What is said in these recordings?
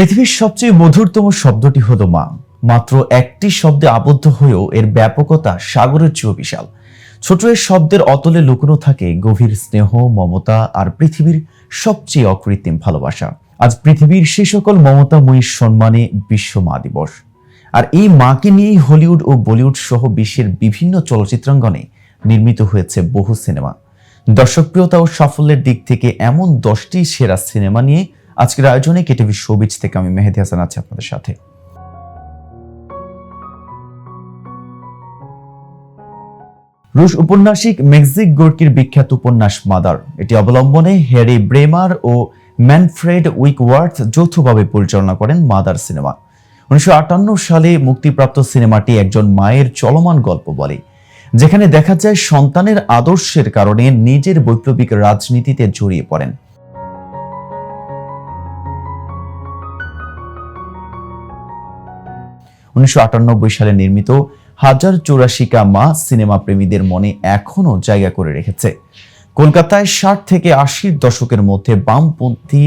পৃথিবীর সবচেয়ে মধুরতম শব্দটি হলো মা। মাত্র একটি শব্দে আবদ্ধ হয়েও এর ব্যাপকতা সাগরের চেয়েও বিশাল। ছোট এর শব্দের অতলে লুকোনো থাকে গভীর স্নেহ, মমতা আর পৃথিবীর সবচেয়ে অকৃত্রিম ভালোবাসা। আজ পৃথিবীর সে সকল মমতাময়ী সম্মানে বিশ্ব মা দিবস। আর এই মাকে নিয়েই হলিউড ও বলিউড সহ বিশ্বের বিভিন্ন চলচ্চিত্রাঙ্গনে নির্মিত হয়েছে বহু সিনেমা। দর্শকপ্রিয়তা ও সাফল্যের দিক থেকে এমন দশটি সেরা সিনেমা নিয়ে আজকের আয়োজনে কেটিভি শোবিজ থেকে আমি মেহেদি হাসান আছি আপনাদের সাথে। রুশ উপন্যাসিক মেক্সিক গোর্কির বিখ্যাত উপন্যাস মাদার। এটি অবলম্বনে হ্যারি ব্রেমার ও ম্যানফ্রেড উইকওয়ার্থ যৌথভাবে পরিচালনা করেন মাদার সিনেমা। উনিশশো আটান্ন সালে মুক্তিপ্রাপ্ত সিনেমাটি একজন মায়ের চলমান গল্প বলে, যেখানে দেখা যায় সন্তানের আদর্শের কারণে নিজের বৈপ্লবিক রাজনীতিতে জড়িয়ে পড়েন। উনিশশো সালে নির্মিত হাজার চৌরাশিকা মা সিনেমা প্রেমীদের মনে এখনও জায়গা করে রেখেছে। কলকাতায় ষাট থেকে আশির দশকের মধ্যে বামপন্থী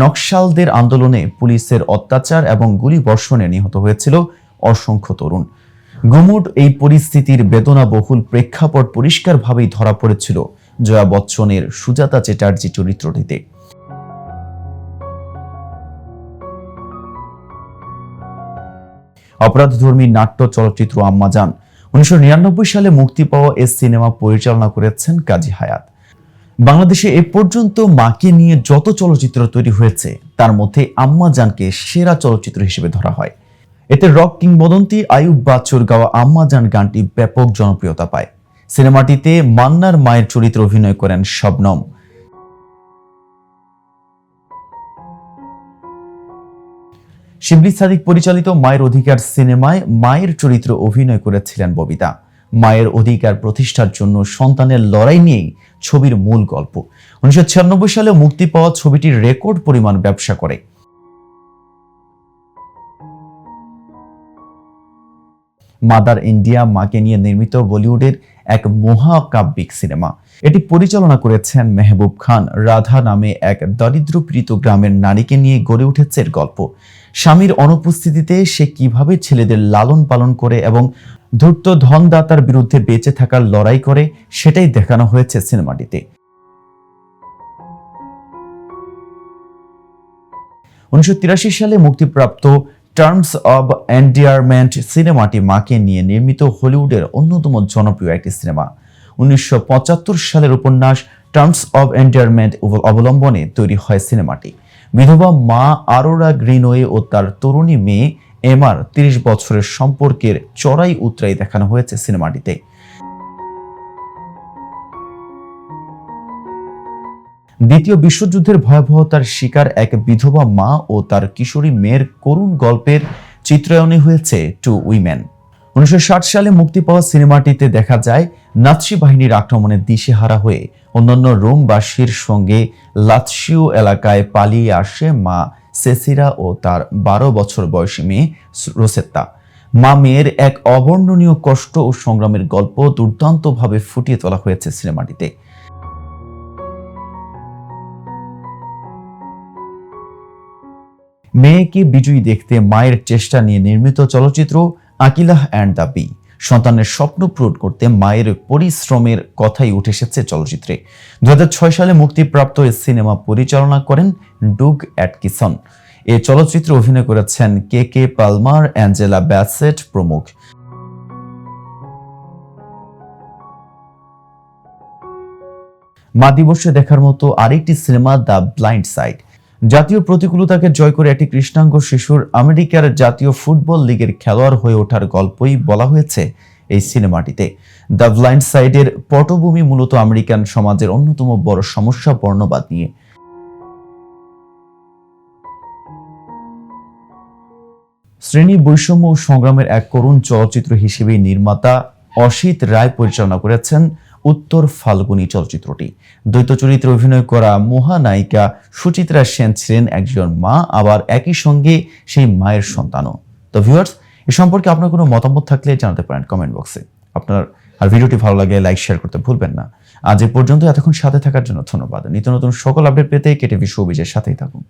নকশালদের আন্দোলনে পুলিশের অত্যাচার এবং গুলি বর্ষণে নিহত হয়েছিল অসংখ্য তরুণ। গুমুট এই পরিস্থিতির বেদনাবহুল প্রেক্ষাপট পরিষ্কারভাবেই ধরা পড়েছিল জয়া বচ্চনের সুজাতা চ্যাটার্জি চরিত্রটিতে। অপরাধধর্মী নাট্য চলচ্চিত্র আম্মাজান উনিশশো সালে মুক্তি পাওয়া এ সিনেমা পরিচালনা করেছেন কাজী হায়াত। বাংলাদেশে এ পর্যন্ত মাকে নিয়ে যত চলচ্চিত্র তৈরি হয়েছে, তার মধ্যে আম্মাজানকে সেরা চলচ্চিত্র হিসেবে ধরা হয়। এতে রক কিংবদন্তি আয়ুব বাচ্চুর গাওয়া আম্মাজান গানটি ব্যাপক জনপ্রিয়তা পায়। সিনেমাটিতে মান্নার মায়ের চরিত্রে অভিনয় করেন শবনম। শিবলি সাদিক পরিচালিত মায়ের অধিকার সিনেমায় মায়ের চরিত্রে অভিনয় করেছিলেন ববিতা। মায়ের অধিকার প্রতিষ্ঠার জন্য সন্তানের লড়াই নিয়েই ছবির মূল গল্প। উনিশশো ছিয়ানব্বই সালে মুক্তি পাওয়া ছবিটির রেকর্ড পরিমাণ ব্যবসা করে। মাদার ইন্ডিয়া, মাকে নিয়ে নির্মিত বলিউডের এক মহাকাব্যিক সিনেমা। এটি পরিচালনা করেছেন মেহবুব খান। রাধা নামে এক দরিদ্রপীড়িত গ্রামের নারীকে নিয়ে গড়ে উঠেছে এর গল্প। স্বামীর অনুপস্থিতিতে সে কীভাবে ছেলেদের লালন পালন করে এবং ধূর্ত ধনদাতার বিরুদ্ধে বেঁচে থাকার লড়াই করে, সেটাই দেখানো হয়েছে সিনেমাটিতে। উনিশশো তিরাশি সালে মুক্তিপ্রাপ্ত টার্মস অব এন্ডিয়ারমেন্ট সিনেমাটি মাকে নিয়ে নির্মিত হলিউডের অন্যতম জনপ্রিয় একটি সিনেমা। উনিশশো পঁচাত্তর সালের উপন্যাস টার্মস অব এন্ডিয়ারমেন্ট অবলম্বনে তৈরি হয় সিনেমাটি। বিধবা মা আরোরা গ্রিনওয়ে ও তার তরুণী মেয়ে এমার তিরিশ বছরের সম্পর্কের চড়াই উতরাই দেখানো হয়েছে সিনেমাটিতে। দ্বিতীয় বিশ্বযুদ্ধের ভয়াবহতার শিকার এক বিধবা মা ও তার কিশোরী মেয়ের করুণ গল্পের চিত্রায়নে হয়েছে টু উইমেন। উনিশশো সালে মুক্তি পাওয়া সিনেমাটিতে দেখা যায় নাৎসি বাহিনীর আক্রমণে দিশেহারা হয়ে অন্যান্য রোমবাসীর সঙ্গে লাৎসিও এলাকায় পালিয়ে আসে মা সেসিরা ও তার বারো বছর বয়সী মেয়ে রোসেত্তা। মা মেয়ের এক অবর্ণনীয় কষ্ট ও সংগ্রামের গল্প দুর্দান্তভাবে ফুটিয়ে তোলা হয়েছে সিনেমাটিতে। মেয়েকে বিজয়ী দেখতে মায়ের চেষ্টা নিয়ে নির্মিত চলচ্চিত্র আকিলাহ অ্যান্ড দ্য বি সন্তানের স্বপ্ন পূরণ করতে মায়ের পরিশ্রমের কথাই উঠে এসেছে চলচ্চিত্রে। দু হাজার ছয় সালে মুক্তিপ্রাপ্ত এই সিনেমা পরিচালনা করেন ডুগ অ্যাটকিসন এ চলচ্চিত্রে অভিনয় করেছেন কে কে পালমার, অ্যাঞ্জেলা ব্যাসেট প্রমুখ। মা দিবসে দেখার মতো আরেকটি সিনেমা, দ্য ব্লাইন্ড সাইড জাতীয় প্রতিকূলতাকে জয় করে একটি কৃষ্ণাঙ্গ শিশুর আমেরিকার জাতীয় ফুটবল লীগের খেলোয়াড় হয়ে ওঠার গল্পই বলা হয়েছে এই সিনেমাটিতে। দ্য ব্লাইন্ড সাইডের পটভূমি মূলত আমেরিকান সমাজের অন্যতম বড় সমস্যা বর্ণবাদ নিয়ে। শ্রেণি বৈষম্য সংগ্রামের এক করুণ চলচ্চিত্র হিসেবে নির্মাতা অসিত রায় পরিচালনা করেছেন উত্তর ফাল্গুনি চলচ্চিত্রটি। দ্বৈত চরিত্রে অভিনয় করা মহানায়িকা সুচিত্রা সেন ছিলেন একজন মা, আবার একই সঙ্গে সেই মায়ের সন্তানও। তো ভিউয়ার্স এ সম্পর্কে আপনার কোনো মতামত থাকলে জানাতে পারেন কমেন্ট বক্সে আপনার, আর ভিডিওটি ভালো লাগে লাইক শেয়ার করতে ভুলবেন না। আজ এ পর্যন্ত, এতক্ষণ সাথে থাকার জন্য ধন্যবাদ। নিত্য নতুন সকল আপডেট পেতে কেটে বিশ্ব সাথেই থাকুন।